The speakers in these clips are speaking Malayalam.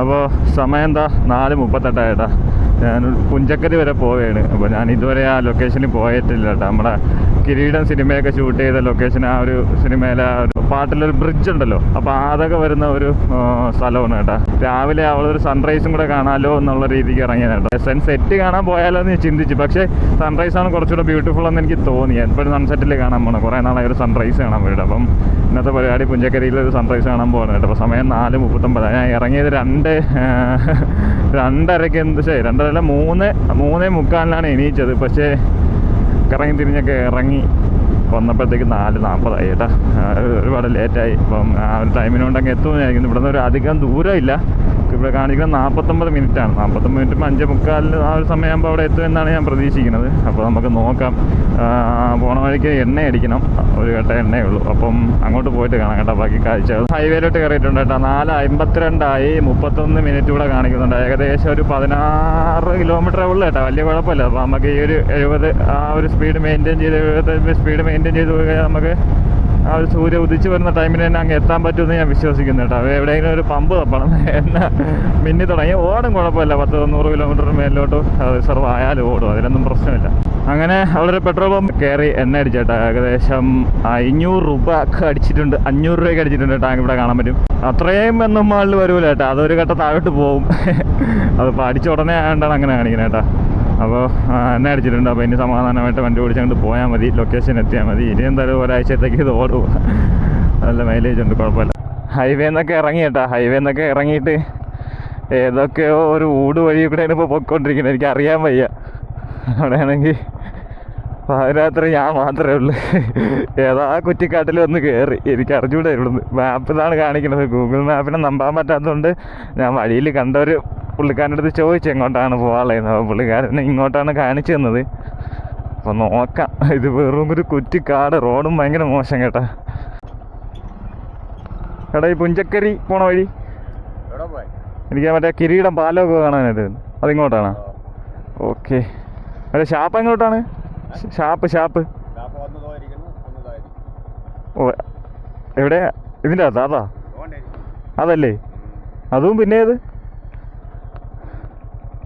അപ്പോൾ സമയം എന്താ? നാല് മുപ്പത്തെട്ടായിട്ടാ. ഞാൻ പുഞ്ചക്കരി വരെ പോവുകയാണ്. അപ്പോൾ ഞാൻ ഇതുവരെ ആ ലൊക്കേഷനിൽ പോയിട്ടില്ല കേട്ടോ. നമ്മുടെ കിരീടം സിനിമയൊക്കെ ഷൂട്ട് ചെയ്ത ലൊക്കേഷൻ ആ ഒരു സിനിമയിലെ ആ ഒരു പാട്ടിലൊരു ബ്രിഡ്ജ് ഉണ്ടല്ലോ. അപ്പോൾ അതൊക്കെ വരുന്ന ഒരു സ്ഥലമാണ് കേട്ടോ. രാവിലെ അവളൊരു സൺറൈസും കൂടെ കാണാമല്ലോ എന്നുള്ള രീതിക്ക് ഇറങ്ങിയത് കേട്ടോ. സൺ സെറ്റ് കാണാൻ പോയാലോ എന്ന് ചിന്തിച്ചു. പക്ഷേ സൺറൈസ് ആണ് കുറച്ചുകൂടെ ബ്യൂട്ടിഫുൾ എന്ന് എനിക്ക് തോന്നി. എപ്പോഴും സൺസെറ്റിൽ കാണാൻ പോകണം കുറേ നാളായി ഒരു സൺറൈസ് കാണാൻ പോയിട്ട്. അപ്പം ഇന്നത്തെ പരിപാടി പുഞ്ചക്കരിയിൽ ഒരു സൺറൈസ് കാണാൻ പോകണം കേട്ടോ. അപ്പോൾ സമയം നാല് മുപ്പത്തൊമ്പത്. ഞാൻ ഇറങ്ങിയത് രണ്ട് രണ്ടരയ്ക്ക് എന്ത് ശരി രണ്ടരല്ല മൂന്ന് മൂന്നേ മുക്കാലിനാണ് എണീച്ചത്. പക്ഷേ കറങ്ങി തിരിഞ്ഞൊക്കെ ഇറങ്ങി വന്നപ്പോഴത്തേക്ക് നാല് നാൽപ്പതായി കേട്ടോ. ഒരുപാട് ലേറ്റായി അപ്പം ആ ഒരു ടൈമിനോണ്ടങ്ങ് എത്തുമെന്ന് വിചാരിക്കുന്നു. ഇവിടെ നിന്ന് ഒരു അധികം ദൂരമില്ല. ഇവിടെ കാണിക്കുന്നത് നാൽപ്പത്തൊമ്പത് മിനിറ്റാണ്. നാൽപ്പത്തൊമ്പത് മിനിറ്റ് അഞ്ച് മുക്കാലിന് ആ ഒരു സമയമാകുമ്പോൾ അവിടെ എത്തുമെന്നാണ് ഞാൻ പ്രതീക്ഷിക്കുന്നത്. അപ്പോൾ നമുക്ക് നോക്കാം. പോണ വഴിക്ക് എണ്ണ അടിക്കണം. ഒരു കേട്ട എണ്ണയേ ഉള്ളൂ. അപ്പം അങ്ങോട്ട് പോയിട്ട് കാണാം കേട്ടോ ബാക്കി കാഴ്ച ഹൈവേയിലോട്ട് കയറിയിട്ടുണ്ട് കേട്ടോ. നാല് അമ്പത്തിരണ്ടായി മുപ്പത്തൊന്ന് മിനിറ്റ് ഇവിടെ കാണിക്കുന്നുണ്ട്. ഏകദേശം ഒരു പതിനാറ് കിലോമീറ്റർ ഉള്ളു കേട്ടോ. വലിയ കുഴപ്പമില്ല. അപ്പോൾ നമുക്ക് ഈ ഒരു എഴുപത് ആ ഒരു സ്പീഡ് മെയിന്റെയിൻ ചെയ്ത് എഴുപത്തഞ്ച് സ്പീഡ് മെയിന്റെയിൻ ചെയ്ത് നമുക്ക് ആ ഒരു സൂര്യ ഉദിച്ചു വരുന്ന ടൈമിന് തന്നെ അങ്ങ് എത്താൻ പറ്റുമെന്ന് ഞാൻ വിശ്വസിക്കുന്നു കേട്ടോ. എവിടെയെങ്കിലും ഒരു പമ്പ് തപ്പണം. എന്ന മിന്നി തുടങ്ങി. ഓടും കുഴപ്പമില്ല. പത്ത് തൊണ്ണൂറ് കിലോമീറ്റർ മേലിലോട്ട് റിസർവ് ആയാലും ഓടും. അതിലൊന്നും പ്രശ്നമില്ല. അങ്ങനെ അവിടെ പെട്രോൾ പമ്പ് കയറി എണ്ണ അടിച്ചേട്ടാ ഏകദേശം അഞ്ഞൂറ് രൂപ അടിച്ചിട്ടുണ്ട്. അഞ്ഞൂറ് രൂപയ്ക്ക് അടിച്ചിട്ടുണ്ട് ടാങ്ക് ഇവിടെ കാണാൻ പറ്റും. അത്രയും എന്നും മാളിൽ വരൂല കേട്ടോ. അതൊരു ഘട്ടം താഴോട്ട് പോകും അതിപ്പോൾ അടിച്ച ഉടനെ ആയതുകൊണ്ടാണ് അങ്ങനെ കാണിക്കുന്നത് കേട്ടോ. അപ്പോൾ എന്നെ അടിച്ചിട്ടുണ്ട്? അപ്പോൾ ഇനി സമാധാനമായിട്ട് വണ്ടി ഓടിച്ചങ്ങോട്ട് പോയാൽ മതി. ലൊക്കേഷൻ എത്തിയാൽ മതി. ഇനി എന്തായാലും ഒരാഴ്ചത്തേക്ക് ഇത് ഓടും. നല്ല മൈലേജ് ഉണ്ട് കുഴപ്പമില്ല. ഹൈവേ എന്നൊക്കെ ഇറങ്ങി കേട്ടോ. ഹൈവേ എന്നൊക്കെ ഇറങ്ങിയിട്ട് ഏതൊക്കെയോ ഒരു ഊട് വഴി കൂടെയാണ് ഇപ്പോൾ പൊയ്ക്കൊണ്ടിരിക്കുന്നത്. എനിക്ക് അറിയാൻ വയ്യ. അവിടെയാണെങ്കിൽ പാതിരാത്രി ഞാൻ മാത്രമേ ഉള്ളൂ. ഏതാ കുറ്റിക്കാട്ടിൽ വന്ന് കയറി? എനിക്ക് അറിഞ്ഞുകൂടെ ഇവിടുന്ന്. മാപ്പ് ഇതാണ് കാണിക്കുന്നത്. ഗൂഗിൾ മാപ്പിനെ നമ്പാൻ പറ്റാത്തതുകൊണ്ട് ഞാൻ വഴിയിൽ കണ്ടൊരു പുള്ളിക്കാരന്റെ അടുത്ത് ചോദിച്ചു എങ്ങോട്ടാണ് പോകാനുള്ളത് അപ്പോൾ പുള്ളിക്കാരൻ ഇങ്ങോട്ടാണ് കാണിച്ചു തന്നത്. അപ്പോൾ നോക്കാം. ഇത് വെറും ഒരു കുറ്റിക്കാട് റോഡും ഭയങ്കര മോശം കേട്ടാ. എടാ ഈ പുഞ്ചക്കരി പോണ വഴി? എനിക്ക് മറ്റേ കിരീടം പാലമൊക്കെ കാണാനായിട്ട് അതിങ്ങോട്ടാണോ? ഓക്കെ. മറ്റേ ഷാപ്പ് എങ്ങോട്ടാണ്? Shop shop. ഓ എവിടെ ഇതിന്റെ അകത്താ അതാ? അതല്ലേ? അതും പിന്നെ ഏത്?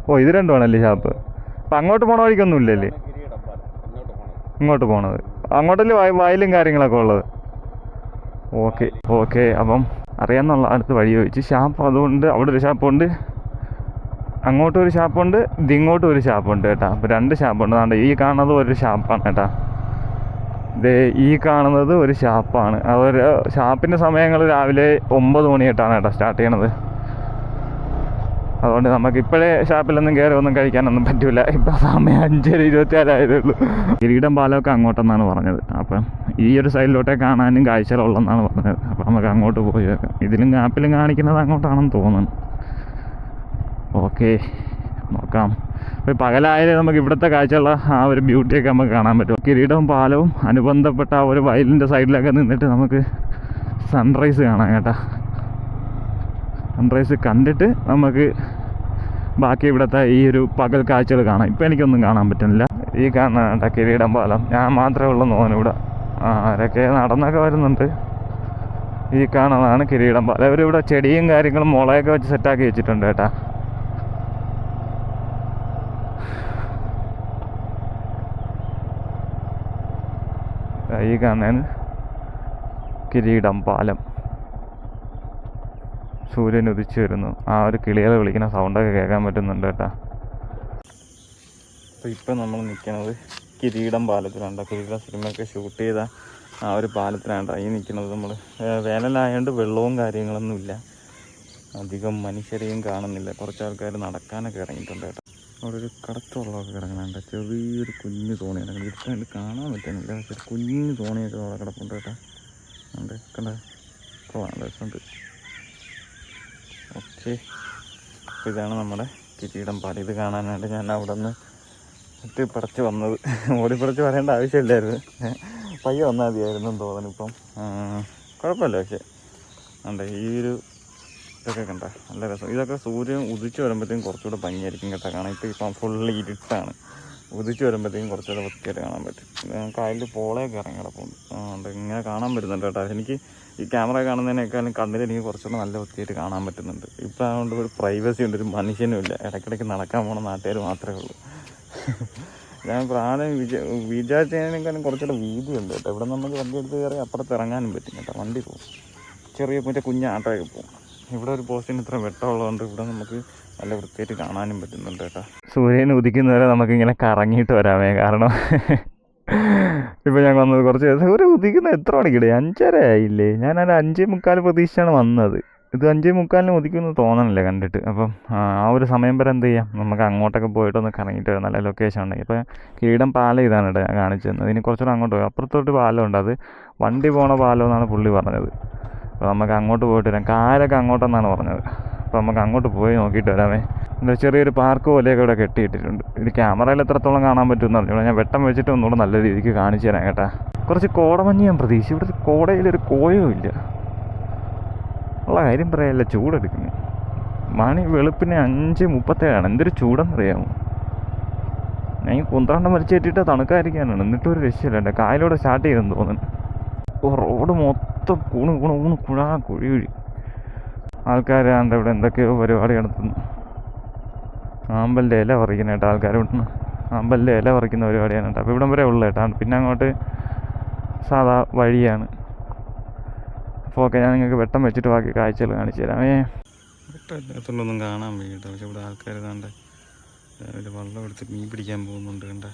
ഓ ഇത് രണ്ടുമാണല്ലേ ഷാപ്പ്? അപ്പം അങ്ങോട്ട് പോണ വഴിക്കൊന്നും ഇല്ലല്ലേ? ഇങ്ങോട്ട് പോണത്. അങ്ങോട്ടല്ലേ വയ- വയലും കാര്യങ്ങളൊക്കെ ഉള്ളത്? ഓക്കെ ഓക്കെ അപ്പം അറിയാന്നുള്ള അടുത്ത് വഴി ചോദിച്ച്. ഷാപ്പ് അതുകൊണ്ട് അവിടെ ഒരു ഷാപ്പുണ്ട്. അങ്ങോട്ടും ഒരു ഷാപ്പുണ്ട്. ഇതിങ്ങോട്ടും ഒരു ഷാപ്പുണ്ട് കേട്ടാ. അപ്പോൾ രണ്ട് ഷാപ്പുണ്ട്. അതുകൊണ്ട് ഈ കാണുന്നത് ഒരു ഷാപ്പാണ് കേട്ടാ. ദേ ഈ കാണുന്നത് ഒരു ഷാപ്പാണ്. അതൊരു ഷാപ്പിന്റെ സമയങ്ങൾ രാവിലെ ഒമ്പത് മണി തൊട്ടാണ് കേട്ടോ സ്റ്റാർട്ട് ചെയ്യണത്. അതുകൊണ്ട് നമുക്ക് ഇപ്പോഴേ ഷാപ്പിലൊന്നും കയറി ഒന്നും കഴിക്കാനൊന്നും പറ്റൂല. ഇപ്പം സമയം അഞ്ചര ഇരുപത്തിയാലായതുള്ളൂ കിരീടം പാലമൊക്കെ അങ്ങോട്ടെന്നാണ് പറഞ്ഞത്. അപ്പം ഈ ഒരു സൈഡിലോട്ടേ കാണാനും കാഴ്ചകളുള്ളെന്നാണ് പറഞ്ഞത്. അപ്പം നമുക്ക് അങ്ങോട്ട് പോയി വെക്കാം ഇതിലും ആപ്പിലും കാണിക്കുന്നത് അങ്ങോട്ടാണെന്ന് തോന്നുന്നു. ഓക്കെ നോക്കാം. ഇപ്പോൾ പകലായാലേ നമുക്ക് ഇവിടുത്തെ കാഴ്ചയുള്ള ആ ഒരു ബ്യൂട്ടിയൊക്കെ നമുക്ക് കാണാൻ പറ്റും. കിരീടവും പാലവും അനുബന്ധപ്പെട്ട ആ ഒരു വയലിന്റെ സൈഡിലൊക്കെ നിന്നിട്ട് നമുക്ക് സൺറൈസ് കാണാം കേട്ടോ. സൺറൈസ് കണ്ടിട്ട് നമുക്ക് ബാക്കി ഇവിടുത്തെ ഈ ഒരു പകൽ കാഴ്ചകൾ കാണാം. ഇപ്പം എനിക്കൊന്നും കാണാൻ പറ്റുന്നില്ല. ഈ കേട്ടോ കിരീടം പാലം. ഞാൻ മാത്രമേ ഉള്ളൂ തോന്നുന്നു ഇവിടെ. ആരൊക്കെ നടന്നൊക്കെ വരുന്നുണ്ട്. ഈ കാണുന്നതാണ് കിരീടം പാലം. അവരിവിടെ ചെടിയും കാര്യങ്ങളും മുളയൊക്കെ വെച്ച് സെറ്റാക്കി വെച്ചിട്ടുണ്ട് കേട്ടാ. ഈ കാണാൻ കിരീടം പാലം. സൂര്യൻ ഉദിച്ചു വരുന്നു. ആ ഒരു കിളികളെ വിളിക്കുന്ന സൗണ്ടൊക്കെ കേൾക്കാൻ പറ്റുന്നുണ്ട് കേട്ടാ. അപ്പോൾ ഇപ്പം നമ്മൾ നിൽക്കുന്നത് കിരീടം പാലത്തിലാണ്. കിരീടം സിനിമയൊക്കെ ഷൂട്ട് ചെയ്ത ആ ഒരു പാലത്തിലാണ് ഈ നിൽക്കുന്നത് നമ്മൾ വേനലായതുകൊണ്ട് വെള്ളവും കാര്യങ്ങളൊന്നുമില്ല അധികം മനുഷ്യരെയും കാണുന്നില്ല. കുറച്ച് ആൾക്കാർ നടക്കാനൊക്കെ ഇറങ്ങിയിട്ടുണ്ട് കേട്ടോ. അവിടെ ഒരു കടത്തുള്ളതൊക്കെ കിടക്കുന്നുണ്ട് ചെറിയൊരു കുഞ്ഞു തോണിയാണ്. ഇരിക്കാൻ കാണാൻ പറ്റുന്നില്ല. കുഞ്ഞു തോണിയൊക്കെ അവിടെ കിടപ്പുണ്ട് കേട്ടോ. ഉണ്ട് കണ്ട? കൊള്ളാം. രസമുണ്ട്. ഓക്കെ. അപ്പോൾ ഇതാണ് നമ്മുടെ കിരീടം പാലം ഇത് കാണാനായിട്ട് ഞാൻ അവിടെ നിന്ന് എത്തിപ്പടച്ച് വന്നത്. ഓടിപ്പടച്ച് പറയേണ്ട ആവശ്യമില്ലായിരുന്നു. പയ്യെ വന്നാൽ മതിയായിരുന്നു തോന്നുന്നു ഇപ്പം. കുഴപ്പമില്ല പക്ഷേ. അതെ ഈ ഒരു ഇതൊക്കെ കണ്ട. നല്ല രസം. ഇതൊക്കെ സൂര്യൻ ഉദിച്ച് വരുമ്പോഴത്തേക്കും കുറച്ചുകൂടെ ഭംഗിയായിരിക്കും കേട്ടോ കാരണം ഇപ്പോൾ ഇപ്പം ഫുള്ള് ഇരുട്ടാണ്. ഉദിച്ച് വരുമ്പോഴത്തേക്കും കുറച്ചുകൂടെ വൃത്തിയായിട്ട് കാണാൻ പറ്റും. കായലിൽ പോളയൊക്കെ ഇറങ്ങി കിടപ്പുണ്ട്. ഇങ്ങനെ കാണാൻ പറ്റുന്നുണ്ട് കേട്ടോ. എനിക്ക് ഈ ക്യാമറ കാണുന്നതിനേക്കാളും കണ്ണിൽ എനിക്ക് കുറച്ചുകൂടെ നല്ല വൃത്തിയായിട്ട് കാണാൻ പറ്റുന്നുണ്ട്. ഇപ്പം അതുകൊണ്ട് ഒരു പ്രൈവസി ഉണ്ട് ഒരു മനുഷ്യനും ഇല്ല. ഇടയ്ക്കിടയ്ക്ക് നടക്കാൻ പോണ നാട്ടുകാർ മാത്രമേ ഉള്ളൂ. ഞാൻ പ്രാണം വിച വിചാരിച്ചതിനേക്കാളും കുറച്ചുകൂടെ വീതി ഉണ്ട് കേട്ടോ. ഇവിടെ നമുക്ക് വണ്ടി എടുത്ത് കയറി അപ്പുറത്ത് ഇറങ്ങാനും പറ്റും കേട്ടോ. വണ്ടി പോകും. ചെറിയ മറ്റേ കുഞ്ഞ ആട്ടോയൊക്കെ പോകും. ഇവിടെ ഒരു പോസ്റ്റിന് ഇത്ര വെട്ടമുള്ളതുകൊണ്ട് ഇവിടെ നമുക്ക് നല്ല വൃത്തിയായിട്ട് കാണാനും പറ്റുന്നുണ്ട് കേട്ടോ. സൂര്യൻ ഉദിക്കുന്നവരെ നമുക്കിങ്ങനെ കറങ്ങിയിട്ട് വരാമേ കാരണം ഇപ്പം ഞാൻ വന്നത് കുറച്ച് സൂര്യൻ ഉദിക്കുന്ന എത്ര മണിക്കിടെ? അഞ്ചര ആയില്ലേ? ഞാൻ ഒരു അഞ്ചേ മുക്കാൽ പ്രതീക്ഷിച്ചാണ് വന്നത്. ഇത് അഞ്ചേ മുക്കാലിന് ഉദിക്കുമെന്ന് തോന്നണില്ല കണ്ടിട്ട്. അപ്പം ആ ഒരു സമയം വരെ എന്ത് ചെയ്യാം? നമുക്ക് അങ്ങോട്ടൊക്കെ പോയിട്ടൊന്ന് കറങ്ങിയിട്ട് വരാം. നല്ല ലൊക്കേഷൻ ഉണ്ടെങ്കിൽ. ഇപ്പം കീടം പാലം ഇതാണ് കേട്ടോ ഞാൻ കാണിച്ചു ഇനി കുറച്ചുകൂടെ അങ്ങോട്ട് പോയി. അപ്പുറത്തോട്ട് പാലമുണ്ട് അത് വണ്ടി പോണ പാലം എന്നാണ് പുള്ളി പറഞ്ഞത്. അപ്പോൾ നമുക്ക് അങ്ങോട്ട് പോയിട്ട് വരാം. കാരൊക്കെ അങ്ങോട്ടെന്നാണ് പറഞ്ഞത്. അപ്പോൾ നമുക്ക് അങ്ങോട്ട് പോയി നോക്കിയിട്ട് വരാമേ. എന്താ ചെറിയൊരു പാർക്ക് പോലെയൊക്കെ ഇവിടെ കെട്ടിയിട്ടിട്ടുണ്ട്. ഇത് ക്യാമറയിൽ എത്രത്തോളം കാണാൻ പറ്റുമെന്ന് അറിഞ്ഞു ഞാൻ വെട്ടം വെച്ചിട്ട് ഒന്നുകൂടെ നല്ല രീതിക്ക് കാണിച്ചു തരാം കേട്ടാ. കുറച്ച് കോടമഞ്ഞ് ഞാൻ പ്രതീക്ഷിച്ചു. ഇവിടെ കോടയിലൊരു കോയവും ഇല്ല. ഉള്ള കാര്യം പറയാല്ല ചൂടെടുക്കുന്നു. മണി വെളുപ്പിന് അഞ്ച് മുപ്പത്തേഴാണ്. എന്തൊരു ചൂടെന്നറിയാമോ? ഞാൻ ഈ കുന്ത്രണ്ടം വലിച്ചേറ്റിട്ട് തണുക്കായിരിക്കാനാണ് എന്നിട്ടൊരു രക്ഷയില്ല. കായലോടെ സ്റ്റാർട്ട് ചെയ്തെന്ന് തോന്നുന്നു. ഓ റോഡ് മൊത്തം കൂണ് കൂണ് കൂണ് കുഴാ കുഴി. കുഴി ആൾക്കാരാണ്ട് ഇവിടെ എന്തൊക്കെയോ പരിപാടി നടത്തുന്നു. ആമ്പലിന്റെ ഇല പറിക്കുന്ന കേട്ടോ ആൾക്കാർ വിട്ടുന്നു ആമ്പലിന്റെ ഇല പറിക്കുന്ന പരിപാടിയാണ് കേട്ടോ. അപ്പോൾ ഇവിടം വരെ ഉള്ളു കേട്ടോ. പിന്നെ അങ്ങോട്ട് സാധാ വഴിയാണ്. അപ്പോൾ ഓക്കെ ഞാൻ നിങ്ങൾക്ക് വെട്ടം വെച്ചിട്ട് ബാക്കി കാഴ്ചകൾ കാണിച്ചു തരാം. ഏ? വെട്ടമില്ലാത്തതൊന്നും കാണാൻ വയ്യ പക്ഷെ ഇവിടെ ആൾക്കാർ കണ്ടേ വെള്ളം എടുത്ത് മീൻ പിടിക്കാൻ പോകുന്നുണ്ട് കണ്ട?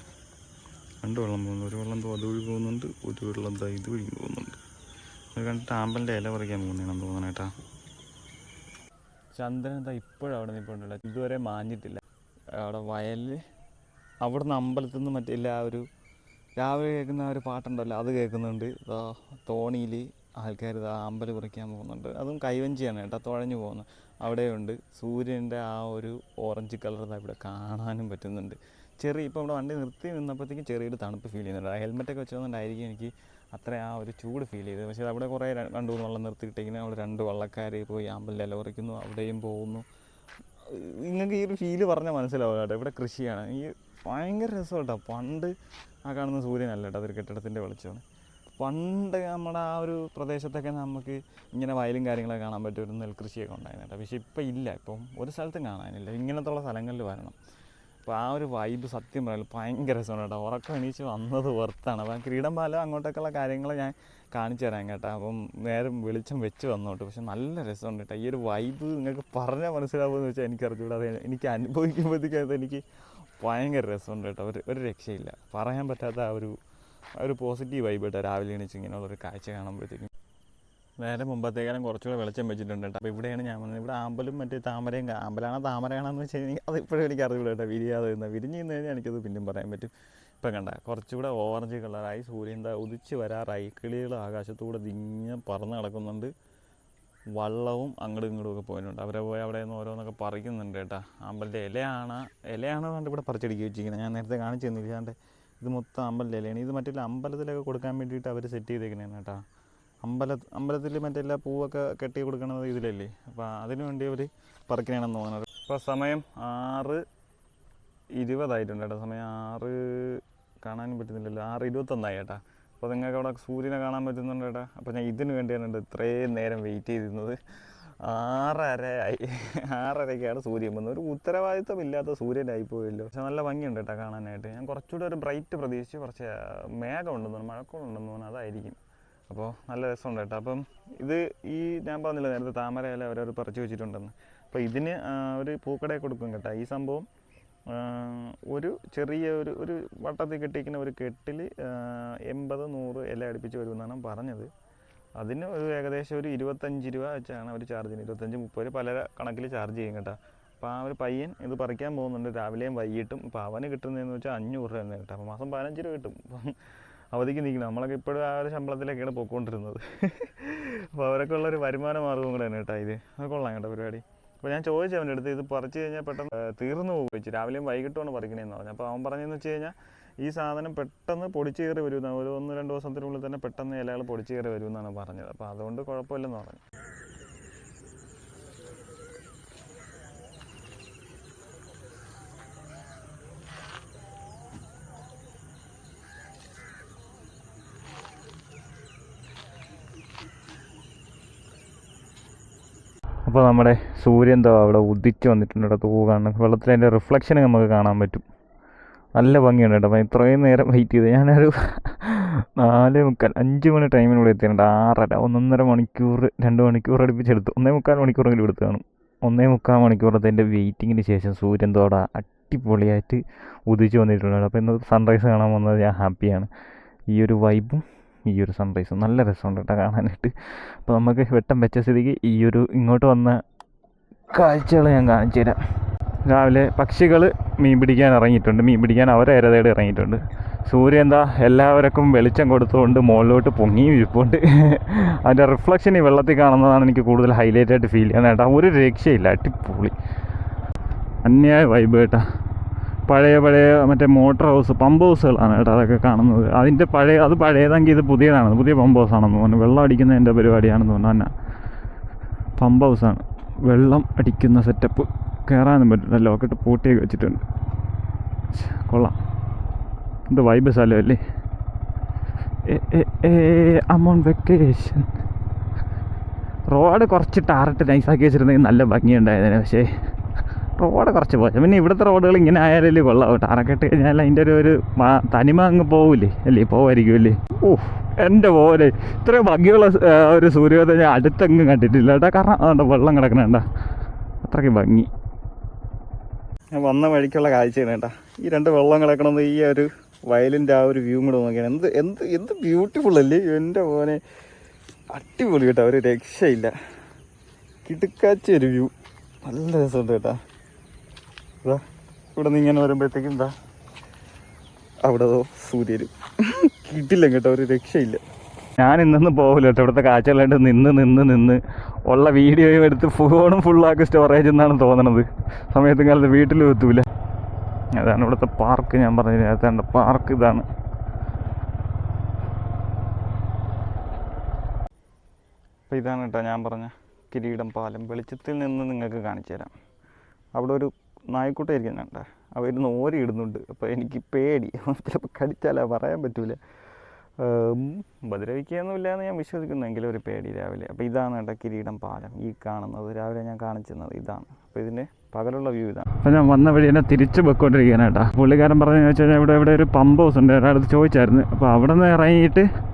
രണ്ട് വെള്ളം പോകുന്നു ഒരു വെള്ളം അത് അതുവഴി പോകുന്നുണ്ട് ഒരു വെള്ളം ദാ ഇതുവഴി പോകുന്നുണ്ട്. അത് കണ്ടിട്ട് ആമ്പലിന്റെ ഇല പറിക്കാൻ പോകുന്നതാണ് തോന്നാനായിട്ടാ ചന്ദ്രൻ എന്താ ഇപ്പോഴും അവിടെ നിൽപ്പുണ്ടല്ലോ ഇതുവരെ മാഞ്ഞിട്ടില്ല. അവിടെ വയലിൽ അവിടുന്ന് അമ്പലത്തിൽ നിന്ന് മറ്റില്ല ആ ഒരു രാവിലെ കേൾക്കുന്ന ആ ഒരു പാട്ടുണ്ടല്ലോ അത് കേൾക്കുന്നുണ്ട്. ഇതാ തോണിയിൽ ആൾക്കാർ ഇതാ അമ്പൽ പറിക്കാൻ പോകുന്നുണ്ട്. അതും കൈവഞ്ചിയാണ് കേട്ടോ തുഴഞ്ഞു പോകുന്നത്. അവിടെയുണ്ട്. സൂര്യന്റെ ആ ഒരു ഓറഞ്ച് കളർ ഇതാ ഇവിടെ കാണാനും പറ്റുന്നുണ്ട്. ചെറിയ ഇപ്പോൾ ഇവിടെ വണ്ടി നിർത്തി നിന്നപ്പോഴത്തേക്കും ചെറിയൊരു തണുപ്പ് ഫീൽ ചെയ്യുന്നുണ്ട്. ആ ഹെൽമെറ്റൊക്കെ വെച്ചതുകൊണ്ടായിരിക്കും എനിക്ക് അത്ര ആ ഒരു ചൂട് ഫീൽ ചെയ്തത്. പക്ഷേ അവിടെ കുറേ രണ്ട് മൂന്ന് വള്ളം നിർത്തിയിട്ടിങ്ങനെ അവിടെ രണ്ട് വള്ളക്കാർ പോയി അമ്പലിൽ ഇല പറിക്കുന്നു അവിടെയും പോകുന്നു. നിങ്ങൾക്ക് ഈ ഒരു ഫീൽ പറഞ്ഞാൽ മനസ്സിലാവും കേട്ടോ. ഇവിടെ കൃഷിയാണ്. ഈ ഭയങ്കര രസം കേട്ടോ പണ്ട് ആ കാണുന്ന സൂര്യനല്ല കേട്ടോ അതൊരു കെട്ടിടത്തിന്റെ വെളിച്ചമാണ്. പണ്ട് നമ്മുടെ ആ ഒരു പ്രദേശത്തൊക്കെ നമുക്ക് ഇങ്ങനെ വയലും കാര്യങ്ങളൊക്കെ കാണാൻ പറ്റും ഒരു നെൽകൃഷിയൊക്കെ ഉണ്ടായിരുന്നു കേട്ടോ പക്ഷേ ഇപ്പം ഇല്ല. ഇപ്പം ഒരു സ്ഥലത്തും കാണാനില്ല. ഇങ്ങനത്തുള്ള സ്ഥലങ്ങളിൽ വരണം. അപ്പോൾ ആ ഒരു വൈബ് സത്യം പറയാം ഭയങ്കര രസമാണ് കേട്ടോ. ഉറക്കം എണീച്ച് വന്നത് വെർത്താണ് അപ്പം ക്രീഡം പാലം അങ്ങോട്ടൊക്കെയുള്ള കാര്യങ്ങൾ ഞാൻ കാണിച്ചു തരാം കേട്ടോ. അപ്പം നേരം വെളിച്ചം വെച്ച് വന്നോട്ട്. പക്ഷെ നല്ല രസമുണ്ട് കേട്ടോ. ഈ ഒരു വൈബ് നിങ്ങൾക്ക് പറഞ്ഞാൽ മനസ്സിലാവുമെന്ന് വെച്ചാൽ എനിക്ക് അറിഞ്ഞുകൂടാതെ എനിക്ക് അനുഭവിക്കുമ്പോഴത്തേക്കും എനിക്ക് ഭയങ്കര രസമുണ്ട് കേട്ടോ. ഒരു ഒരു രക്ഷയില്ല. പറയാൻ പറ്റാത്ത ആ ഒരു ഒരു പോസിറ്റീവ് വൈബ് കേട്ടോ. രാവിലെ എണീച്ച് ഇങ്ങനെയുള്ളൊരു കാഴ്ച കാണുമ്പോഴത്തേക്കും. നേരെ മുമ്പത്തേക്കാളും കുറച്ചുകൂടെ വെളിച്ചം വെച്ചിട്ടുണ്ട് കേട്ടോ. അപ്പോൾ ഇവിടെയാണ് ഞാൻ വന്നത്. ഇവിടെ ആമ്പലും മറ്റേ താമരയും ആമ്പലാണോ താമരയാണെന്ന് വെച്ച് കഴിഞ്ഞാൽ അത് ഇപ്പോഴും എനിക്ക് അറിയില്ല കേട്ടോ. വിരിയാതെ നിന്ന് വിരിഞ്ഞ് നിന്ന് കഴിഞ്ഞാൽ എനിക്കത് പിന്നെയും പറയാൻ പറ്റും. ഇപ്പം കണ്ട കുറച്ചുകൂടെ ഓറഞ്ച് കളറായി സൂര്യൻ ഉദിച്ച് വരാറായി കിളികൾ ആകാശത്തൂടെ ദിങ്ങ പറന്ന് കിടക്കുന്നുണ്ട്. വള്ളവും അങ്ങോട്ടും ഇങ്ങോട്ടും ഒക്കെ പോയിട്ടുണ്ട്. അവരെ പോയി അവിടെ നിന്ന് ഓരോന്നൊക്കെ പറിക്കുന്നുണ്ട് കേട്ടോ. ആമ്പലിന്റെ ഇലയാണ് ഇലയാണോ കണ്ട് ഇവിടെ പറിച്ചടിക്കുക വെച്ചിരിക്കുന്നത് ഞാൻ നേരത്തെ കാണിച്ചു ഇത് മൊത്തം അമ്പലിന്റെ ഇലയാണ്. ഇത് മറ്റുള്ള അമ്പലത്തിലൊക്കെ കൊടുക്കാൻ വേണ്ടിയിട്ട് അവർ സെറ്റ് ചെയ്തേക്കുന്നതാണ് കേട്ടോ. അമ്പല അമ്പലത്തിൽ മറ്റെല്ലാ പൂവൊക്കെ കെട്ടി കൊടുക്കുന്നത് ഇതിലല്ലേ? അപ്പോൾ അതിന് വേണ്ടി അവർ പറിക്കണമെന്ന് തോന്നുന്നത്. ഇപ്പോൾ സമയം ആറ് ഇരുപതായിട്ടുണ്ട് കേട്ടോ. സമയം ആറ് കാണാനും പറ്റുന്നില്ലല്ലോ. ആറ് ഇരുപത്തൊന്നായി കേട്ടാ. അപ്പോൾ നിങ്ങൾക്ക് അവിടെ സൂര്യനെ കാണാൻ പറ്റുന്നുണ്ട് കേട്ടാ. അപ്പോൾ ഞാൻ ഇതിന് വേണ്ടിയാണ് ഇത്രയും നേരം വെയിറ്റ് ചെയ്തിരുന്നത്. ആറരയായി. ആറരയ്ക്കാണ് സൂര്യൻ വന്നത്. ഒരു ഉത്തരവാദിത്വം ഇല്ലാത്ത സൂര്യനായി പോയല്ലോ പക്ഷെ നല്ല ഭംഗിയുണ്ട് കേട്ടോ കാണാനായിട്ട്. ഞാൻ കുറച്ചുകൂടെ ഒരു ബ്രൈറ്റ് പ്രതീക്ഷിച്ച് കുറച്ച് മേഘമുണ്ടെന്ന് തോന്നുന്നു മഴക്കോളുണ്ടെന്ന് തോന്നുന്നു. അതായിരിക്കും. അപ്പോൾ നല്ല രസമുണ്ട് കേട്ടോ. അപ്പം ഇത് ഈ ഞാൻ പറഞ്ഞില്ല നേരത്തെ താമര ഇല അവരവർ പറിച്ചു വെച്ചിട്ടുണ്ടെന്ന്. അപ്പോൾ ഇതിന് ഒരു പൂക്കടയിൽ കൊടുക്കും കേട്ടോ. ഈ സംഭവം ഒരു ചെറിയ ഒരു ഒരു വട്ടത്തിൽ കെട്ടിക്കുന്ന ഒരു കെട്ടിൽ എൺപത് നൂറ് ഇല അടുപ്പിച്ച് വരുമെന്നാണ് പറഞ്ഞത്. അതിന് ഒരു ഏകദേശം ഒരു ഇരുപത്തഞ്ച് രൂപ വെച്ചാണ് അവർ ചാർജ് ചെയ്യുന്നത്. ഇരുപത്തഞ്ച് മുപ്പത് രൂപ പല കണക്കിൽ ചാർജ് ചെയ്യും കേട്ടോ. അപ്പോൾ ആ ഒരു പയ്യൻ ഇത് പറിക്കാൻ പോകുന്നുണ്ട്. രാവിലെയും വൈകിട്ടും. അപ്പോൾ അവന് കിട്ടുന്നതെന്ന് വെച്ചാൽ അഞ്ഞൂറ് രൂപ തന്നെ കേട്ടോ. അപ്പോൾ മാസം പതിനഞ്ച് രൂപ കിട്ടും. അപ്പം അവധിക്ക് നിൽക്കണം നമ്മളൊക്കെ ഇപ്പോഴും ആ ഒരു ശമ്പളത്തിലേക്കാണ് പോയിക്കൊണ്ടിരുന്നത്. അപ്പോൾ അവരൊക്കെ ഉള്ളൊരു വരുമാന മാർഗം കൂടെ തന്നെ കേട്ടോ ഇത്. അത് കൊള്ളാം കേട്ടോ പരിപാടി. അപ്പോൾ ഞാൻ ചോദിച്ചു അവന്റെ അടുത്ത് ഇത് പറിച്ചു കഴിഞ്ഞാൽ പെട്ടെന്ന് തീർന്നു പോകും വെച്ച് രാവിലെയും വൈകിട്ടുമാണ് പറിക്കണേന്ന് പറഞ്ഞു അപ്പോൾ അവൻ പറഞ്ഞതെന്ന് വെച്ച് കഴിഞ്ഞാൽ ഈ സാധനം പെട്ടെന്ന് പൊടിച്ച് കയറി വരുമെന്ന് ഒരു ഒന്ന് രണ്ട് ദിവസത്തിനുള്ളിൽ തന്നെ പെട്ടെന്ന് ഇലകൾ പൊടിച്ച് കയറി വരുമെന്നാണ് പറഞ്ഞത്. അപ്പോൾ അതുകൊണ്ട് കുഴപ്പമില്ലെന്ന് പറഞ്ഞു. അപ്പോൾ നമ്മുടെ സൂര്യൻ ദാ അവിടെ ഉദിച്ച് വന്നിട്ടുണ്ട് കേട്ടോ തൂ വെള്ളത്തിൽ അതിന്റെ റിഫ്ലക്ഷൻ നമുക്ക് കാണാൻ പറ്റും. നല്ല ഭംഗിയുണ്ട് കേട്ടോ. അപ്പം ഇത്രയും നേരം വെയിറ്റ് ചെയ്ത്. ഞാനൊരു നാല് മുക്കാൽ അഞ്ച് മണി ടൈമിനുള്ളിൽ എത്തിയിട്ടുണ്ട്. ആറര ഒന്നൊന്നര മണിക്കൂർ രണ്ട് മണിക്കൂർ അടുപ്പിച്ചെടുത്തു. ഒന്നേ മുക്കാൽ മണിക്കൂറെങ്കിലും എടുത്തു കാണും. ഒന്നേ മുക്കാൽ മണിക്കൂറത്തെ എന്റെ വെയിറ്റിങ്ങിന് ശേഷം സൂര്യൻ തോട അടിപൊളിയായിട്ട് ഉദിച്ച് വന്നിട്ടുണ്ട് അപ്പോൾ ഇന്ന് സൺറൈസ് കാണാൻ വന്നത് ഞാൻ ഹാപ്പിയാണ് ഈ ഒരു വൈബും ഈ ഒരു സൺറൈസ് നല്ല രസമുണ്ട് കേട്ടോ കാണാനായിട്ട്. അപ്പോൾ നമുക്ക് വെട്ടം വെച്ച സ്ഥിതിക്ക് ഈ ഒരു ഇങ്ങോട്ട് വന്ന കാഴ്ചകൾ ഞാൻ കാണിച്ചു തരാം. രാവിലെ പക്ഷികൾ മീൻ പിടിക്കാൻ ഇറങ്ങിയിട്ടുണ്ട്. മീൻ പിടിക്കാൻ അവരെ തേടി ഇറങ്ങിയിട്ടുണ്ട്. സൂര്യൻ എന്താ? എല്ലാവർക്കും വെളിച്ചം കൊടുത്തുകൊണ്ട് മുകളിലോട്ട് പൊങ്ങിയും ഇരിപ്പുണ്ട്. അതിന്റെ റിഫ്ലക്ഷൻ ഈ വെള്ളത്തിൽ കാണുന്നതാണ് എനിക്ക് കൂടുതൽ ഹൈലൈറ്റ് ആയിട്ട് ഫീൽ ചെയ്യുന്നത് കേട്ടോ ഒരു രക്ഷയില്ല. അടിപൊളി. അന്യായ വൈബ് കേട്ടാ. പഴയ പഴയ മറ്റേ മോട്ടർ ഹൗസ് പമ്പ് ഹൗസുകളാണ് കേട്ടോ അതൊക്കെ കാണുന്നത്. അതിന്റെ പഴയ അത് പഴയതെങ്കിൽ ഇത് പുതിയതാണ് പുതിയ പമ്പ് ഹൗസാണെന്ന് തോന്നുന്നു. വെള്ളം അടിക്കുന്നതിന്റെ പരിപാടിയാണെന്ന് തോന്നുന്നു. തന്നെ പമ്പ് ഹൗസാണ് വെള്ളം അടിക്കുന്ന സെറ്റപ്പ് കയറാനും പറ്റില്ല. ലോക്കറ്റ് പൂട്ടിയൊക്കെ വെച്ചിട്ടുണ്ട്. കൊള്ളാം. ഇത് വൈബ് സ്ഥലമല്ലേ അമോൺ വെക്കേഷൻ റോഡ് കുറച്ച് ടാറിട്ട് നൈസാക്കി വെച്ചിരുന്നെങ്കിൽ നല്ല ഭംഗിയുണ്ടായതിന് പക്ഷേ റോഡ് കുറച്ച് പോയി. പിന്നെ ഇവിടുത്തെ റോഡുകൾ ഇങ്ങനെ ആയാലല്ലേ കൊള്ളാവും ടാറക്കെട്ട് കഴിഞ്ഞാൽ അതിന്റെ ഒരു ഒരു തനിമ അങ്ങ് പോവില്ലേ അല്ലേ? പോവായിരിക്കും അല്ലേ? ഓ എന്റെ പോലെ ഇത്രയും ഭംഗിയുള്ള ഒരു സൂര്യോദയം ഞാൻ അടുത്തെങ്ങും കണ്ടിട്ടില്ല കേട്ടോ. കാരണം അതുകൊണ്ട് വെള്ളം കിടക്കണേണ്ട അത്രയ്ക്ക് ഭംഗി. ഞാൻ വന്ന വഴിക്കുള്ള കാഴ്ചയാണ് കേട്ടോ. ഈ രണ്ട് വെള്ളം കിടക്കണത് ഈ ഒരു വയലിന്റെ ആ ഒരു വ്യൂ കൂടെ നോക്കിയാണ് എന്ത് എന്ത് എന്ത് ബ്യൂട്ടിഫുൾ അല്ലേ? എന്റെ മോനെ. അടിപൊളി കേട്ടോ. ഒരു രക്ഷയില്ല. കിടുക്കാച്ച ഒരു വ്യൂ നല്ല രസമുണ്ട് കേട്ടാ. ഇതാ. ഇവിടെ നിന്ന് ഇങ്ങനെ വരുമ്പോഴത്തേക്കും എന്താ അവിടെ ദോ സൂര്യനും. കിട്ടില്ല കേട്ടോ ഒരു രക്ഷയില്ല. ഞാൻ ഇന്നൊന്നും പോകില്ല കേട്ടോ ഇവിടുത്തെ കാഴ്ചകളായിട്ട് നിന്ന് നിന്ന് നിന്ന്. ഉള്ള വീഡിയോയും എടുത്ത് ഫോണും ഫുള്ളാക്കി സ്റ്റോറേജ് എന്നാണ് തോന്നണത്. സമയത്തും കാലത്ത് വീട്ടിലും എത്തൂല. അതാണ് ഇവിടുത്തെ പാർക്ക് ഞാൻ പറഞ്ഞു നേരത്തെ പാർക്ക് ഇതാണ്. അപ്പോൾ ഇതാണ് കേട്ടോ ഞാൻ പറഞ്ഞ കിരീടം പാലം. വെളിച്ചത്തിൽ നിന്ന് നിങ്ങൾക്ക് കാണിച്ചു തരാം അവിടെ ഒരു നായ്ക്കുട്ട ഇരിക്കുന്നുണ്ട് അവ ഇരുന്ന് ഓരി ഇടുന്നുണ്ട്. അപ്പോൾ എനിക്ക് പേടി. ചിലപ്പോൾ കടിച്ചാലാ പറയാൻ പറ്റൂല. ഉപദ്രവിക്കുകയൊന്നുമില്ല എന്ന് ഞാൻ വിശ്വസിക്കുന്നു. എങ്കിലും ഒരു പേടി രാവിലെ. അപ്പോൾ ഇതാണ് കേട്ടോ കിരീടം പാലം. ഈ കാണുന്നത്. രാവിലെ ഞാൻ കാണിച്ചിരുന്നത് ഇതാണ്. അപ്പോൾ ഇതിന്റെ പകലുള്ള വ്യൂ ഇതാണ്. അപ്പോൾ ഞാൻ വന്ന വഴി എന്നെ തിരിച്ച് പൊയ്ക്കൊണ്ടിരിക്കുകയാണ് പുള്ളിക്കാരൻ പറഞ്ഞു കഴിഞ്ഞാൽ ഇവിടെ ഇവിടെ ഒരു പമ്പ് ഹൗസ് ഉണ്ട്. ഒരാളത് ചോദിച്ചായിരുന്നു. അപ്പോൾ അവിടെ നിന്ന് ഇറങ്ങിയിട്ട്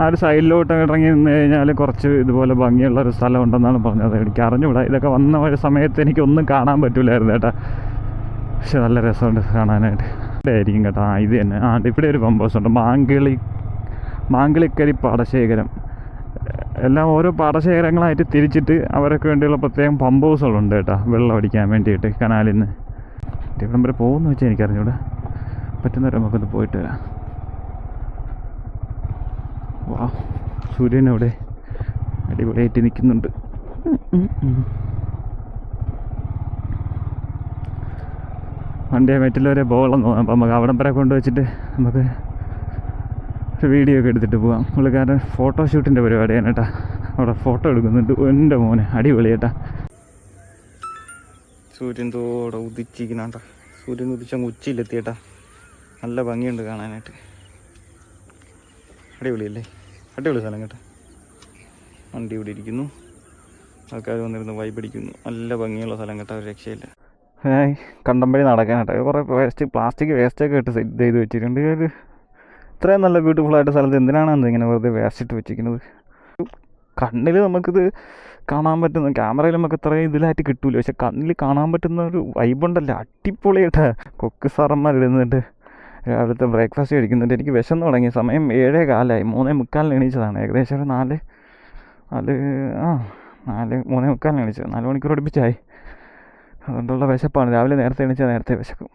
ആ ഒരു സൈഡിലോട്ട് ഇറങ്ങി നിന്ന് കഴിഞ്ഞാൽ കുറച്ച് ഇതുപോലെ ഭംഗിയുള്ള ഒരു സ്ഥലം ഉണ്ടെന്നാണ് പറഞ്ഞത്. എനിക്ക് അറിഞ്ഞുകൂടാ ഇതൊക്കെ വന്ന ഒരു സമയത്ത് എനിക്കൊന്നും കാണാൻ പറ്റില്ലായിരുന്നു കേട്ടോ. പക്ഷെ നല്ല രസമുണ്ട് കാണാനായിട്ട്. ഇവിടെ ആയിരിക്കും കേട്ടോ. ആ ഇത് തന്നെ. ആ ഇവിടെ ഒരു പമ്പ് ഹൗസ് ഉണ്ട്. മാങ്കിളി മാങ്കിളിക്കരി പാടശേഖരം. എല്ലാം ഓരോ പാടശേഖരങ്ങളായിട്ട് തിരിച്ചിട്ട് അവർക്ക് വേണ്ടിയുള്ള പ്രത്യേകം പമ്പ് ഹൗസുകളുണ്ട് കേട്ടോ. വെള്ളം അടിക്കാൻ വേണ്ടിയിട്ട് കനാലിൽ നിന്ന് ഇവിടം വരെ പോകുമെന്ന് വെച്ചാൽ എനിക്കറിഞ്ഞൂടാ. പറ്റുന്നവരെ നമുക്കൊന്ന് പോയിട്ട് വരാം. വാ സൂര്യൻ അവിടെ അടിപൊളിയായിട്ട് നിൽക്കുന്നുണ്ട്. വണ്ടിയെ മറ്റുള്ളവരെ പോകണം തോന്നാം അപ്പം നമുക്ക് അവിടം വരെ കൊണ്ടുവച്ചിട്ട് നമുക്ക് ഒരു വീഡിയോ ഒക്കെ എടുത്തിട്ട് പോകാം പുള്ളിക്കാരൻ ഫോട്ടോഷൂട്ടിന്റെ പരിപാടിയാണ് കേട്ടോ. അവിടെ ഫോട്ടോ എടുക്കുന്നുണ്ട്. എന്റെ മോനെ അടിപൊളി കേട്ടാ സൂര്യൻ തോടെ ഉദിച്ചിരിക്കണ സൂര്യൻ ഉദിച്ചങ്ങ് ഉച്ചയിലെത്തിയേട്ടാ നല്ല ഭംഗിയുണ്ട് കാണാനായിട്ട്. അടിപൊളിയല്ലേ? അടിപൊളി സ്ഥലം കേട്ടോ. വണ്ടി ഇവിടെ ഇരിക്കുന്നു. ആൾക്കാർ വന്നിരുന്ന് വൈബടിക്കുന്നു നല്ല ഭംഗിയുള്ള സ്ഥലം കേട്ടോ ഒരു രക്ഷയില്ല. കണ്ടംപടി കേട്ടോ. കുറേ വേസ്റ്റ് പ്ലാസ്റ്റിക് വേസ്റ്റൊക്കെ ഇട്ട് സെറ്റ് ചെയ്ത് വെച്ചിട്ടുണ്ട്. ഒരു ഇത്രയും നല്ല ബ്യൂട്ടിഫുൾ ആയിട്ട് സ്ഥലത്ത് എന്തിനാണ് എന്ത് ഇങ്ങനെ വെറുതെ വേസ്റ്റ് ഇട്ട് വെച്ചിരിക്കുന്നത്? കണ്ണിൽ നമുക്കിത് കാണാൻ പറ്റുന്ന ക്യാമറയിൽ നമുക്ക് ഇത്രയും ഇതിലായിട്ട് കിട്ടൂല. പക്ഷെ കണ്ണിൽ കാണാൻ പറ്റുന്ന ഒരു വൈബുണ്ടല്ലോ അടിപൊളിയായിട്ട്. കൊക്ക് സാറന്മാർ രാവിലത്തെ ബ്രേക്ക്ഫാസ്റ്റ് കഴിക്കുന്നുണ്ട് എനിക്ക് വിശന്ന് തുടങ്ങിയ സമയം ഏഴേ കാലമായി മൂന്നേ മുക്കാലിന് എണീച്ചതാണ്. ഏകദേശം ഒരു നാല് നാല് ആ നാല് മൂന്നേ മുക്കാലിന് എണീച്ചത് നാല് മണിക്കൂർ അടുപ്പിച്ചായി. അതുകൊണ്ടുള്ള വിശപ്പാണ്. രാവിലെ നേരത്തെ എണീച്ചാൽ നേരത്തെ വിശക്കും.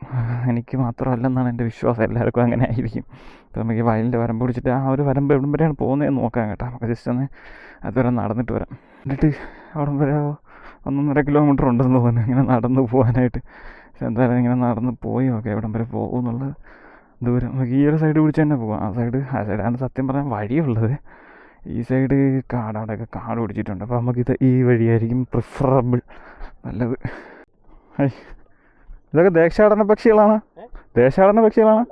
എനിക്ക് മാത്രമല്ലെന്നാണ് എന്റെ വിശ്വാസം. എല്ലാവർക്കും അങ്ങനെ ആയിരിക്കും. അപ്പോൾ നമുക്ക് ഈ വയലിന്റെ വരമ്പ് പിടിച്ചിട്ട് ആ ഒരു വരമ്പ് എവിടം വരെയാണ് പോകുന്നതെന്ന് നോക്കാം കേട്ടോ. നമുക്ക് ജസ്റ്റ് ഒന്ന് അതുവരെ നടന്നിട്ട് വരാം. എന്നിട്ട് അവിടം വരെ ഒന്നൊന്നര കിലോമീറ്റർ ഉണ്ടെന്ന് തോന്നുന്നു. ഇങ്ങനെ നടന്ന് പോകാനായിട്ട് പക്ഷെ എന്തായാലും ഇങ്ങനെ നടന്ന് പോയി നോക്കാം എവിടം വരെ പോകും എന്നുള്ളത്. ദൂരം. നമുക്ക് ഈ ഒരു സൈഡ് പിടിച്ച് തന്നെ പോകാം ആ സൈഡ് ആ സൈഡാണ് സത്യം പറഞ്ഞാൽ വഴിയുള്ളത്. ഈ സൈഡ് കാട് അവിടെയൊക്കെ കാട് പിടിച്ചിട്ടുണ്ട്. അപ്പോൾ നമുക്കിത് ഈ വഴിയായിരിക്കും പ്രിഫറബിൾ നല്ലത്. ഇതൊക്കെ ദേശാടന പക്ഷികളാണ്. ദേശാടന പക്ഷികളാണ്.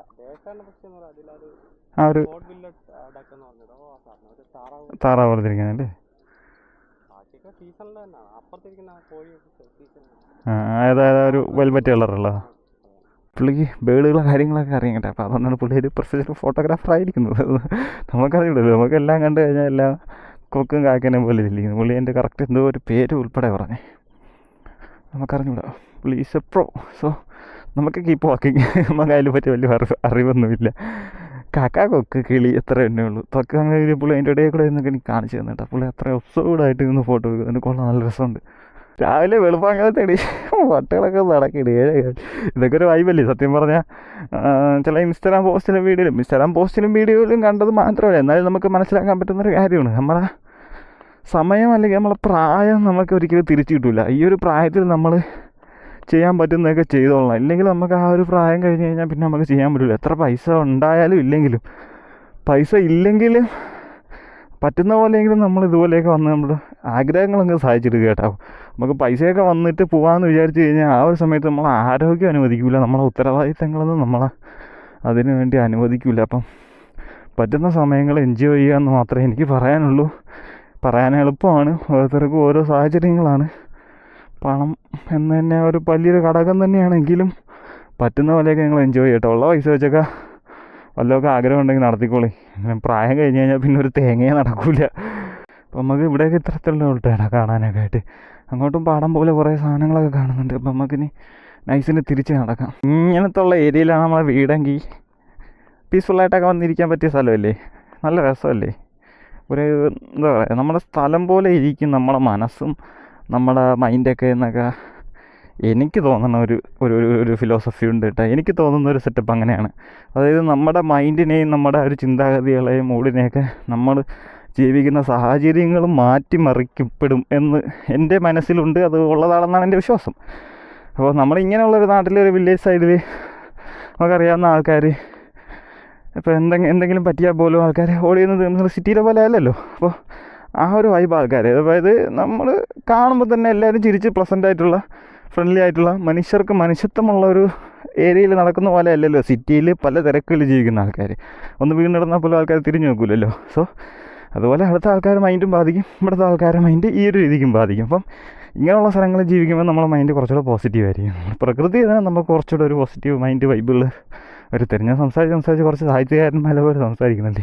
ആ ഒരു താറാവ് വളർത്തിരിക്കുന്നല്ലേ ആ ആ, ഒരു വെൽവെറ്റ് കളറുള്ള പുള്ളിക്ക് ബേഡുകളെ കാര്യങ്ങളൊക്കെ അറിയാം കേട്ടോ. അപ്പോൾ അതുകൊണ്ടാണ് പുള്ളി ഒരു പ്രൊഫഷണൽ ഫോട്ടോഗ്രാഫർ ആയിരിക്കുന്നത്. നമുക്കറിയില്ലല്ലോ. നമുക്കെല്ലാം കണ്ടു കഴിഞ്ഞാൽ എല്ലാം കൊക്കും കാക്കനെ പോലെ ഇരിക്കുന്നു പുള്ളി എന്റെ കറക്റ്റ് എന്തോ ഒരു പേര് ഉൾപ്പെടെ പറഞ്ഞേ. നമുക്കറിഞ്ഞൂടാ. പുള്ളി ഈസ് എ പ്രോ സോ നമുക്ക് കീപ്പ് വാക്കിങ് നമുക്ക് അതിനെ പറ്റി വലിയ അറിവ് അറിവൊന്നുമില്ല. കാക്ക കൊക്ക് കിളി എത്ര തന്നെ ഉള്ളൂ. തൊക്കെ അങ്ങനെ പുള്ളി അതിന്റെ ഇടയിൽ കൂടെ നിന്നൊക്കെ എനിക്ക് കാണിച്ചു തന്നിട്ടാ. പുള്ളി അത്ര ഒബ്സർവ്ഡ് ആയിട്ട് നിന്ന് ഫോട്ടോ എടുക്കുന്നത് കൊള്ളാം. നല്ല രസമുണ്ട്. രാവിലെ വെളുപ്പാങ്ങാതെ എടി വട്ടകളൊക്കെ നടക്കിടി ഇതൊക്കെ ഒരു വൈബല്ലേ സത്യം പറഞ്ഞാൽ ചില ഇൻസ്റ്റാഗ്രാം പോസ്റ്റിലും വീഡിയോയിലും ഇൻസ്റ്റാഗ്രാം പോസ്റ്റിലും വീഡിയോയിലും കണ്ടത് മാത്രമല്ല എന്നാലും നമുക്ക് മനസ്സിലാക്കാൻ പറ്റുന്നൊരു കാര്യമാണ്. നമ്മളെ സമയം അല്ലെങ്കിൽ നമ്മളെ പ്രായം നമുക്ക് ഒരിക്കലും തിരിച്ചു കിട്ടില്ല ഈ ഒരു പ്രായത്തിൽ നമ്മൾ ചെയ്യാൻ പറ്റുന്നതൊക്കെ ചെയ്തോളണം. ഇല്ലെങ്കിൽ നമുക്ക് ആ ഒരു പ്രായം കഴിഞ്ഞ് കഴിഞ്ഞാൽ പിന്നെ നമുക്ക് ചെയ്യാൻ പറ്റില്ല എത്ര പൈസ ഉണ്ടായാലും ഇല്ലെങ്കിലും പൈസ ഇല്ലെങ്കിലും പറ്റുന്ന പോലെയെങ്കിലും നമ്മൾ ഇതുപോലെയൊക്കെ വന്ന് നമ്മുടെ ആഗ്രഹങ്ങളൊക്കെ കേട്ടോ. നമുക്ക് പൈസയൊക്കെ വന്നിട്ട് പോകാമെന്ന് വിചാരിച്ചു കഴിഞ്ഞാൽ ആ ഒരു സമയത്ത് നമ്മൾ ആരോഗ്യം അനുവദിക്കില്ല നമ്മളെ ഉത്തരവാദിത്തങ്ങളൊന്നും നമ്മളെ അതിനു വേണ്ടി അനുവദിക്കില്ല അപ്പം പറ്റുന്ന സമയങ്ങൾ എൻജോയ് ചെയ്യുക എന്ന് മാത്രമേ എനിക്ക് പറയാനുള്ളൂ. പറയാൻ എളുപ്പമാണ്. ഓരോരുത്തർക്കും ഓരോ സാഹചര്യങ്ങളാണ്. പണം എന്ന് തന്നെ ഒരു വലിയൊരു ഘടകം തന്നെയാണെങ്കിലും പറ്റുന്ന പോലെയൊക്കെ ഞങ്ങൾ എൻജോയ് ചെയ്യട്ടോ. ഉള്ള പൈസ വെച്ചൊക്കെ വല്ലതൊക്കെ ആഗ്രഹം ഉണ്ടെങ്കിൽ നടത്തിക്കോളി പ്രായം കഴിഞ്ഞ് കഴിഞ്ഞാൽ പിന്നെ ഒരു തേങ്ങയെ നടക്കില്ല അപ്പം നമുക്ക് ഇവിടെയൊക്കെ ഇത്തരത്തിലുള്ള ഉൾട്ടേടാ കാണാനൊക്കെ ആയിട്ട്. അങ്ങോട്ടും പാടം പോലെ കുറേ സാധനങ്ങളൊക്കെ കാണുന്നുണ്ട്. അപ്പം നമുക്കിനി നൈസിന് തിരിച്ച് നടക്കാം. ഇങ്ങനത്തെ ഉള്ള ഏരിയയിലാണ് നമ്മളെ വീടെങ്കിൽ പീസ്ഫുള്ളായിട്ടൊക്കെ വന്നിരിക്കാൻ പറ്റിയ സ്ഥലമല്ലേ? നല്ല രസമല്ലേ? ഒരു എന്താ പറയുക നമ്മുടെ സ്ഥലം പോലെ ഇരിക്കും നമ്മുടെ മനസ്സും നമ്മുടെ മൈൻഡൊക്കെ എന്നൊക്കെ. എനിക്ക് തോന്നുന്ന ഒരു ഒരു ഒരു- ഒരു ഫിലോസഫി ഉണ്ട് കേട്ടോ. എനിക്ക് തോന്നുന്ന ഒരു സെറ്റപ്പ് അങ്ങനെയാണ്. അതായത് നമ്മുടെ മൈൻഡിനെയും നമ്മുടെ ഒരു ചിന്താഗതികളെയും മൂഡിനെയൊക്കെ നമ്മൾ ജീവിക്കുന്ന സാഹചര്യങ്ങളും മാറ്റിമറിക്കപ്പെടും എന്ന് എന്റെ മനസ്സിലുണ്ട്. അത് ഉള്ളതാണെന്നാണ് എന്റെ വിശ്വാസം. അപ്പോൾ നമ്മൾ ഇങ്ങനെയുള്ളൊരു നാട്ടിലെ ഒരു വില്ലേജ് സൈഡിൽ നമുക്കറിയാവുന്ന ആൾക്കാർ ഇപ്പോൾ എന്തെങ്കിലും എന്തെങ്കിലും പറ്റിയാൽ പോലും ആൾക്കാർ ഓടിയുന്നത് സിറ്റിയിലെ പോലെ അല്ലല്ലോ. അപ്പോൾ ആ ഒരു വൈബ് ആൾക്കാർ അതായത് നമ്മൾ കാണുമ്പോൾ തന്നെ എല്ലാവരും ചിരിച്ച് പ്ലസന്റ് ആയിട്ടുള്ള ഫ്രണ്ട്ലി ആയിട്ടുള്ള മനുഷ്യർക്ക് മനുഷ്യത്വമുള്ള ഒരു ഏരിയയിൽ നടക്കുന്ന പോലെ അല്ലല്ലോ. സിറ്റിയിൽ പല തിരക്കുകളിൽ ജീവിക്കുന്ന ആൾക്കാർ ഒന്ന് വീണിടുന്നാൽ പോലും ആൾക്കാർ തിരിഞ്ഞു നോക്കില്ലല്ലോ സോ അതുപോലെ അടുത്ത ആൾക്കാരുടെ മൈൻഡും ബാധിക്കും. ഇവിടുത്തെ ആൾക്കാരുടെ മൈൻഡ് ഈ ഒരു രീതിക്കും ബാധിക്കും. അപ്പം ഇങ്ങനെയുള്ള സ്ഥലങ്ങളിൽ ജീവിക്കുമ്പോൾ നമ്മളെ മൈൻഡ് കുറച്ചുകൂടെ പോസിറ്റീവ് ആയിരിക്കും. പ്രകൃതി തന്നെ നമുക്ക് കുറച്ചുകൂടെ ഒരു പോസിറ്റീവ് മൈൻഡ് വൈബുള്ള ഒരു തിരിഞ്ഞ സംസാരിച്ച് സംസാരിച്ച് കുറച്ച് സാഹിത്യകാരന്മാരെ പോലെ സംസാരിക്കുന്നുണ്ട്.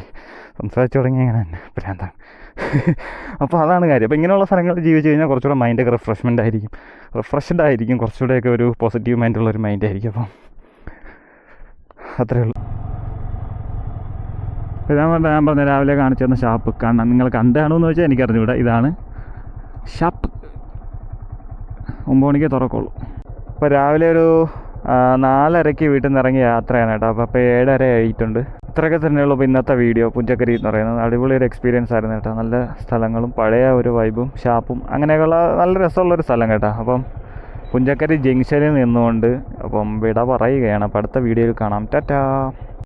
സംസാരിച്ച് തുടങ്ങി അങ്ങനെ തന്നെ. ഭ്രാന്താണ് അപ്പോൾ അതാണ് കാര്യം. അപ്പോൾ ഇങ്ങനെയുള്ള സ്ഥലങ്ങളിൽ ജീവിച്ച് കഴിഞ്ഞാൽ കുറച്ചുകൂടെ മൈൻഡൊക്കെ റിഫ്രഷ്മെന്റ് ആയിരിക്കും. റിഫ്രഷ്ഡ് ആയിരിക്കും കുറച്ചുകൂടെയൊക്കെ ഒരു പോസിറ്റീവ് മൈൻഡ് ഉള്ള ഒരു മൈൻഡ് ആയിരിക്കും അപ്പം. അത്രയേ ഉള്ളൂ ഇപ്പോൾ ഞാൻ പറഞ്ഞ ഞാൻ പറഞ്ഞ രാവിലെ കാണിച്ചു തന്ന ഷാപ്പ് കാണാൻ നിങ്ങൾ കണ്ടാണോ എന്ന് വെച്ചാൽ എനിക്കറിഞ്ഞൂടാ. ഇതാണ് ഷാപ്പ്. ഒമ്പത് മണിക്ക് തുറക്കുള്ളൂ. അപ്പോൾ രാവിലെ ഒരു നാലരയ്ക്ക് വീട്ടിൽ നിന്ന് ഇറങ്ങിയ യാത്രയാണ് കേട്ടോ. അപ്പോൾ അപ്പോൾ ഏഴര ആയിട്ടുണ്ട്. ഇത്രയൊക്കെ തന്നെയുള്ളൂ ഇന്നത്തെ വീഡിയോ പുഞ്ചക്കരി എന്ന് പറയുന്നത് അടിപൊളി ഒരു എക്സ്പീരിയൻസ് ആയിരുന്നു കേട്ടോ. നല്ല സ്ഥലങ്ങളും പഴയ ഒരു വൈബും ഷാപ്പും അങ്ങനെയൊക്കെയുള്ള നല്ല രസമുള്ളൊരു സ്ഥലം കേട്ടോ. അപ്പം പുഞ്ചക്കരി ജംഗ്ഷനിൽ നിന്നുകൊണ്ട് അപ്പം വിട പറയുകയാണ്. അപ്പോൾ അടുത്ത വീഡിയോയിൽ കാണാം. ടാറ്റാ!